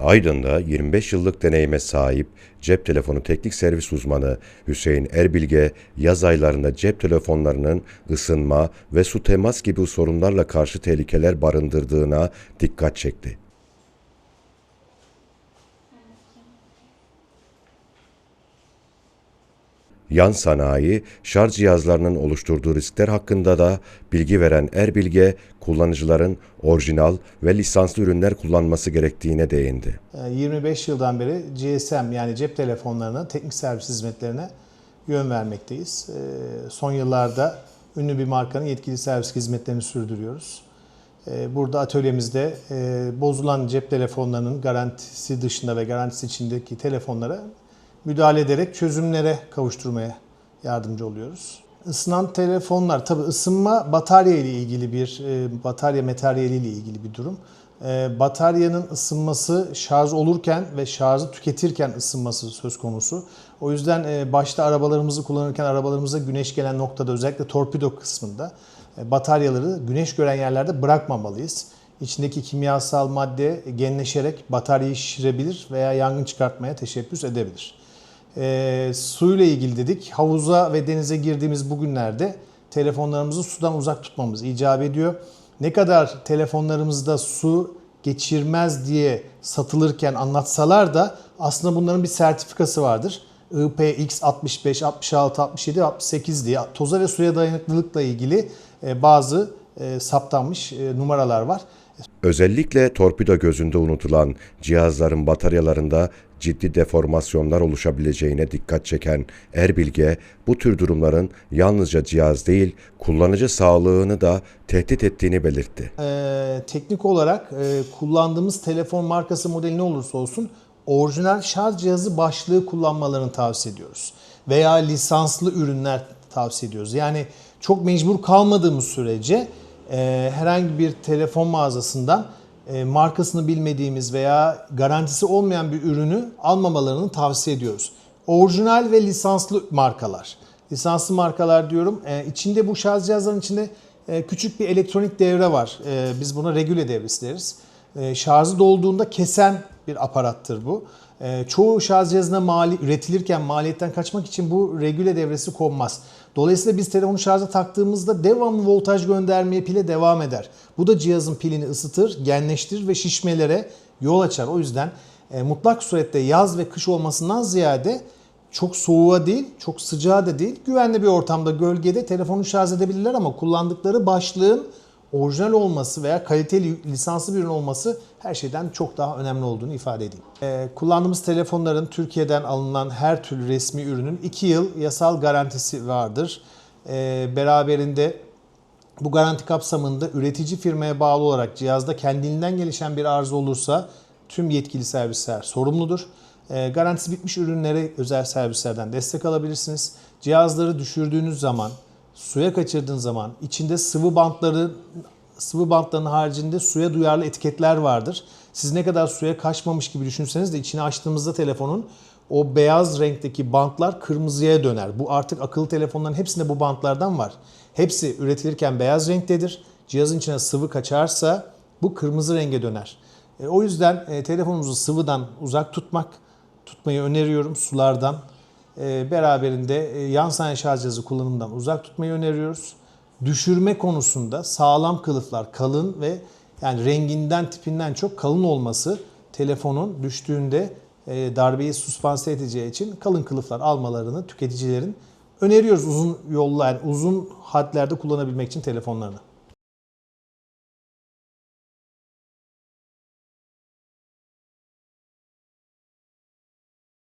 Aydın'da 25 yıllık deneyime sahip cep telefonu teknik servis uzmanı Hüseyin Erbilge yaz aylarında cep telefonlarının ısınma ve su temas gibi sorunlarla karşı tehlikeler barındırdığına dikkat çekti. Yan sanayi, şarj cihazlarının oluşturduğu riskler hakkında da bilgi veren Erbilge, kullanıcıların orijinal ve lisanslı ürünler kullanması gerektiğine değindi. Ee, 25 yıldan beri GSM yani cep telefonlarının teknik servis hizmetlerine yön vermekteyiz. Ee, Son yıllarda ünlü bir markanın yetkili servis hizmetlerini sürdürüyoruz. Ee, Burada atölyemizde e, bozulan cep telefonlarının garantisi dışında ve garantisi içindeki telefonlara müdahale ederek çözümlere kavuşturmaya yardımcı oluyoruz. Isınan telefonlar, tabi ısınma batarya ile ilgili bir, e, batarya materyali ile ilgili bir durum. E, Bataryanın ısınması şarj olurken ve şarjı tüketirken ısınması söz konusu. O yüzden e, başta arabalarımızı kullanırken arabalarımıza güneş gelen noktada özellikle torpido kısmında bataryaları güneş gören yerlerde bırakmamalıyız. İçindeki kimyasal madde genleşerek bataryayı şişirebilir veya yangın çıkartmaya teşebbüs edebilir. E, suyla ilgili dedik. Havuza ve denize girdiğimiz bu günlerde telefonlarımızı sudan uzak tutmamız icap ediyor. Ne kadar telefonlarımızda su geçirmez diye satılırken anlatsalar da aslında bunların bir sertifikası vardır. IPX 65, 66, 67, 68 diye toza ve suya dayanıklılıkla ilgili e, bazı e, saptanmış e, numaralar var. Özellikle torpido gözünde unutulan cihazların bataryalarında ciddi deformasyonlar oluşabileceğine dikkat çeken Erbilge, bu tür durumların yalnızca cihaz değil, kullanıcı sağlığını da tehdit ettiğini belirtti. Ee, teknik olarak e, kullandığımız telefon markası modeli ne olursa olsun orijinal şarj cihazı başlığı kullanmalarını tavsiye ediyoruz. Veya lisanslı ürünler tavsiye ediyoruz. Yani çok mecbur kalmadığımız sürece e, herhangi bir telefon mağazasından e, markasını bilmediğimiz veya garantisi olmayan bir ürünü almamalarını tavsiye ediyoruz. Orijinal ve lisanslı markalar. Lisanslı markalar diyorum. E, içinde bu şarj cihazlarının içinde e, küçük bir elektronik devre var. E, biz buna regüle devresi deriz. E, şarjı dolduğunda kesen bir aparattır bu. E, çoğu şarj cihazına mali, üretilirken maliyetten kaçmak için bu regüle devresi konmaz. Dolayısıyla biz telefonu şarja taktığımızda devamlı voltaj göndermeye pile devam eder. Bu da cihazın pilini ısıtır, genleştirir ve şişmelere yol açar. O yüzden e, mutlak surette yaz ve kış olmasından ziyade çok soğuğa değil, çok sıcağa da değil, güvenli bir ortamda, gölgede telefonu şarj edebilirler ama kullandıkları başlığın orijinal olması veya kaliteli lisanslı bir ürün olması her şeyden çok daha önemli olduğunu ifade edeyim. Ee, kullandığımız telefonların Türkiye'den alınan her türlü resmi ürünün 2 yıl yasal garantisi vardır. Ee, beraberinde bu garanti kapsamında üretici firmaya bağlı olarak cihazda kendiliğinden gelişen bir arıza olursa tüm yetkili servisler sorumludur. Ee, garantisi bitmiş ürünlere özel servislerden destek alabilirsiniz. Cihazları düşürdüğünüz zaman, suya kaçırdığın zaman içinde sıvı bantları sıvı bantların haricinde suya duyarlı etiketler vardır. Siz ne kadar suya kaçmamış gibi düşünseniz de içini açtığımızda telefonun o beyaz renkteki bantlar kırmızıya döner. Bu artık akıllı telefonların hepsinde bu bantlardan var. Hepsi üretilirken beyaz renktedir. Cihazın içine sıvı kaçarsa bu kırmızı renge döner. E, o yüzden e, telefonumuzu sıvıdan uzak tutmak, tutmayı öneriyorum sulardan. E, beraberinde e, yan sanayi şarj cihazı kullanımından uzak tutmayı öneriyoruz. Düşürme konusunda sağlam kılıflar, kalın ve yani renginden tipinden çok kalın olması telefonun düştüğünde e, darbeyi süspanse edeceği için kalın kılıflar almalarını tüketicilerin öneriyoruz uzun yollar, yani uzun hadlerde kullanabilmek için telefonlarını.